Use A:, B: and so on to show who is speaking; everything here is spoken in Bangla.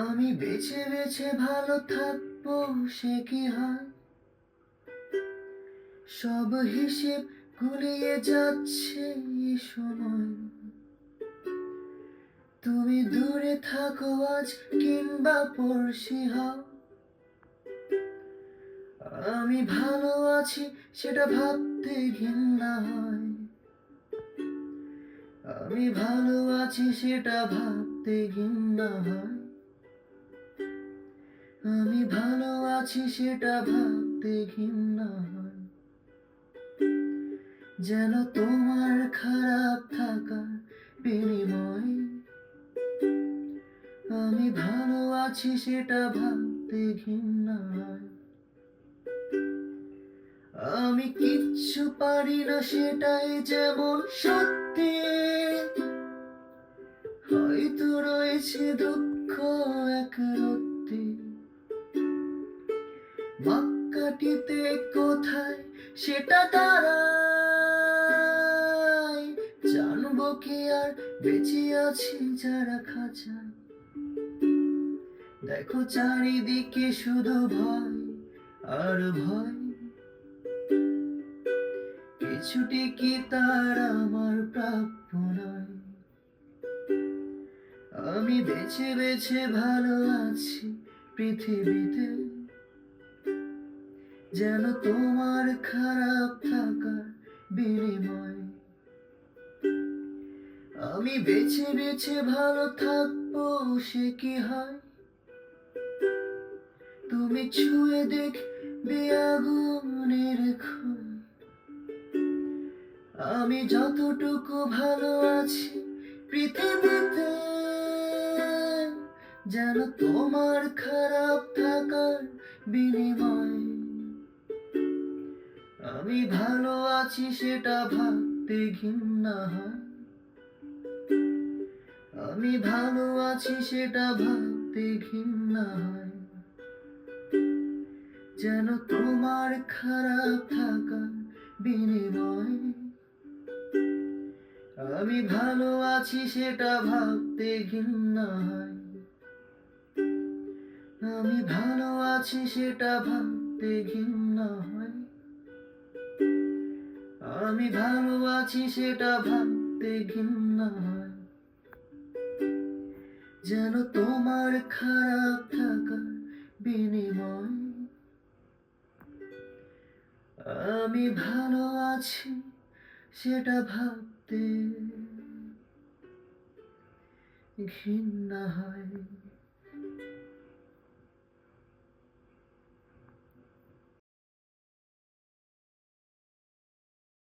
A: আমি বেছে বেছে ভালো থাকব, সে কি হয় সব হিসেব গুলিয়ে যাচ্ছে সময়। তুমি দূরে থাকো আজ কিংবা পড়শি হও। আমি ভালো আছি, সেটা ভাবতে ঘৃণা হয়। আমি ভালো আছি, সেটা ভাবতে ঘৃণা হয়। আমি ভালো আছি সেটা ভাবতে ঘৃণা হয়। যেন তোমার খারাপ থাকার বিনিময়। আমি ভালো আছি সেটা ভাবতে ঘৃণা হয়। আমি কিচ্ছু পারি না সেটাই যেমন সত্যি। হয়তো রয়েছে দুঃখ এক রত্তি। মাক্কাটিতে কোথায় সেটা দাঁড়ায় জানব কি আর বেঁচে আছি যারা খাঁচা। দেখো চারিদিকে শুধু ভয় আর ভয়। কিছুটি কি তার আমার প্রাপ্য নয়। আমি বেছে বেছে ভালো আছি পৃথিবীতে। যেন তোমার খারাপ থাকার বিনিময়। আমি বেছে বেছে ভালো থাকব, সে কি হয়? তুমি ছুঁয়ে দেখবে আগুনের আমি যতটুকু ভালো আছি পৃথিবীতে, যেন তোমার খারাপ থাকার বিনিময়। আমি ভালো আছি সেটা ভাবতে ঘৃণা হয়। আমি ভালো আছি সেটা ভাবতে ঘৃণা হয়। যেন তোমার খারাপ থাকার বিনিময় আমি ভালো আছি সেটা ভাবতে ঘৃণা হয়। আমি ভালো আছি সেটা ভাবতে ঘৃণা হয়। আমি ভালো আছি সেটা ভাবতে ঘৃণা হয়। যেন তোমার খারাপ থাকার বিনিময়। আমি ভালো আছি সেটা ভাবতে ঘৃণা হয়।